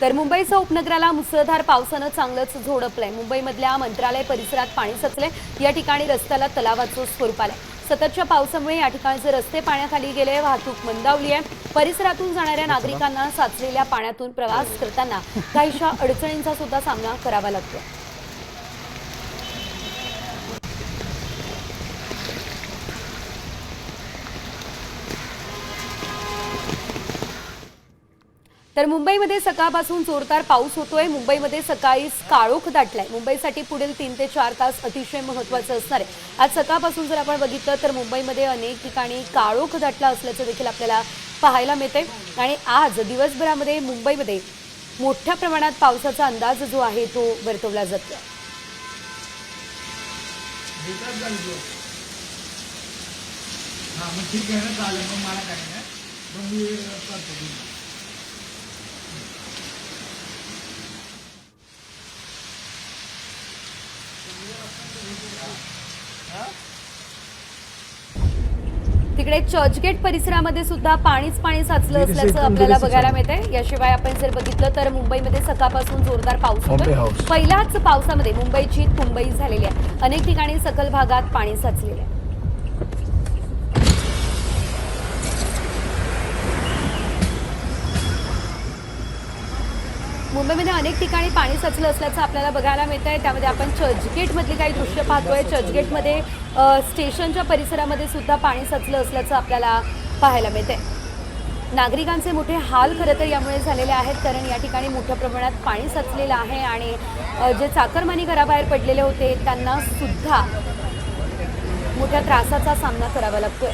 तर मुंबईसह उपनगराला मुसळधार पावसानं चांगलंच झोडपलंय. मुंबईमधल्या मंत्रालय परिसरात पाणी साचलंय. या ठिकाणी रस्त्याला तलावाचं स्वरूप आलंय. सततच्या पावसामुळे या ठिकाणचे रस्ते पाण्याखाली गेले वाहतूक मंदावली आहे. परिसरातून जाणाऱ्या नागरिकांना साचलेल्या पाण्यातून प्रवास करताना काहीशा अडचणींचा सुद्धा सामना करावा लागतो तर मुंबईमध्ये सकाळपासून जोरदार पाऊस होतोय. मुंबईमध्ये सकाळी काळोख दाटलाय. मुंबईसाठी पुढील तीन ते चार तास अतिशय महत्वाचं असणार आहे. आज सकाळपासून जर आपण बघितलं तर मुंबईमध्ये अनेक ठिकाणी काळोख दाटला असल्याचं देखील आपल्याला पाहायला मिळते आणि आज दिवसभरामध्ये मुंबईमध्ये मोठ्या प्रमाणात पावसाचा अंदाज जो आहे तो वर्तवला जातो मग ठीक आहे ना चालेल. मग मला काय नाही. मग मी करतो. तिकडे चर्चगेट परिसरामध्ये सुद्धा पाणीच पाणी साचलं असल्याचं आपल्याला बघायला मिळतंय. याशिवाय आपण जर बघितलं तर मुंबईमध्ये सकाळपासून जोरदार पाऊस होतोय. House. पहिल्याच पावसामध्ये मुंबईची तुंबई झालेली आहे. अनेक ठिकाणी सकल भागात पाणी साचलेलं आहे. मुंबईमध्ये अनेक ठिकाणी पाणी साचलं असल्याचं आपल्याला बघायला मिळत आहे त्यामध्ये आपण चर्चगेटमधली काही दृश्य पाहतोय. चर्चगेटमध्ये स्टेशनच्या परिसरामध्ये सुद्धा पाणी साचलं असल्याचं आपल्याला पाहायला मिळतंय. नागरिकांचे मोठे हाल खरं तर यामुळे झालेले आहेत कारण या ठिकाणी मोठ्या प्रमाणात पाणी साचलेलं आहे आणि जे चाकरमानी घराबाहेर पडलेले होते त्यांना सुद्धा मोठ्या त्रासाचा सामना करावा लागतोय.